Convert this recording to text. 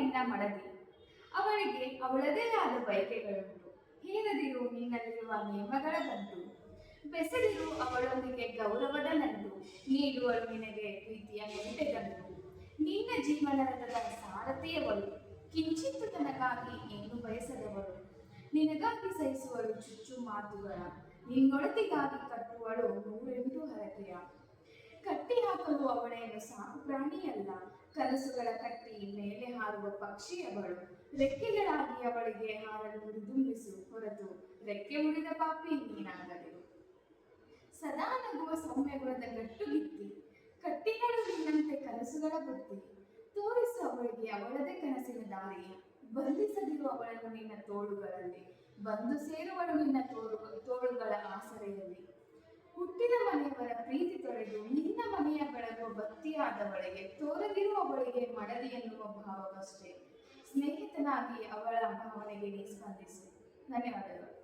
ನಿನ್ನ ಮಡದಿ. ಅವಳಿಗೆ ಅವಳದೇ ಆದ ಬಯಕೆಗಳುಂಟು. ಹೇರದಿರು ನಿನ್ನಲ್ಲಿರುವ ನಿಯಮಗಳ ಗಂಟು ಬೆಸೆದಿರು ಅವಳೊಂದಿಗೆ ಗೌರವದ ನಂಟು. ನೀಡುವಳು ನಿನಗೆ ಪ್ರೀತಿಯ ಗಂಟೆಗಂಟು ನಿನ್ನ ಜೀವನದ ಸಾರಥಿಯವಳು ಕಿಂಚಿತ್ತು ತನಗಾಗಿ ಏನು ಬಯಸದವಳು ನಿನಗಾಗಿ ಸಹಿಸುವಳು ಚುಚ್ಚು ಮಾತುಗಳ. ನಿನ್ನೊಳತಿಗಾಗಿ ಕಟ್ಟುವಳು ನೂರೆಂಟು ಹರಕೆಯ. ಕಟ್ಟಿ ಹಾಕಲು ಅವಳೇನು ಸಾಕು ಪ್ರಾಣಿಯಲ್ಲ. ಕನಸುಗಳ ಕಟ್ಟಿ ಮೇಲೆ ಹಾರುವ ಪಕ್ಷಿ ಅವಳು. ರೆಕ್ಕೆಗಳಾಗಿ ಅವಳಿಗೆ ಹಾರಲು ಹುರಿದುಂಬಿಸು ಹೊರತು ರೆಕ್ಕೆ ಮುರಿದ ಪಾಪಿ ನೀನಾಗಲಿ ಸದಾ ನಗುವ ಸೌಮ್ಯ ಗುಣದ ಗಟ್ಟುಗಿತ್ತಿ ಕಟ್ಟಿಗಳು ನಿನ್ನಂತೆ ಕನಸುಗಳ ಬುತ್ತಿ. ತೋರಿಸು ಅವಳಿಗೆ ಅವಳದೇ ಕನಸಿನ ದಾರಿ. ಬಂಧಿಸದಿರು ಅವಳನ್ನು ನಿನ್ನ ತೋಳುಗಳಲ್ಲಿ. ಬಂದು ಸೇರುವಳು ನಿನ್ನ ತೋಳು ತೋಳುಗಳ ಆಸರೆಯಲ್ಲಿ. ಹುಟ್ಟಿದ ಮನೆಯವರ ಪ್ರೀತಿ ತೊರೆದು ನಿನ್ನ ಬೆಳಗುವ ಬತ್ತಿಯಾದವಳಿಗೆ ತೋರದಿರುವವಳಿಗೆ ಮಡದಿ ಎನ್ನುವ ಭಾವವಷ್ಟೇ. ಸ್ನೇಹಿತನಾಗಿ ಅವಳ ಭಾವನೆಗೆ ಸ್ಪಂದಿಸು. ಧನ್ಯವಾದಗಳು.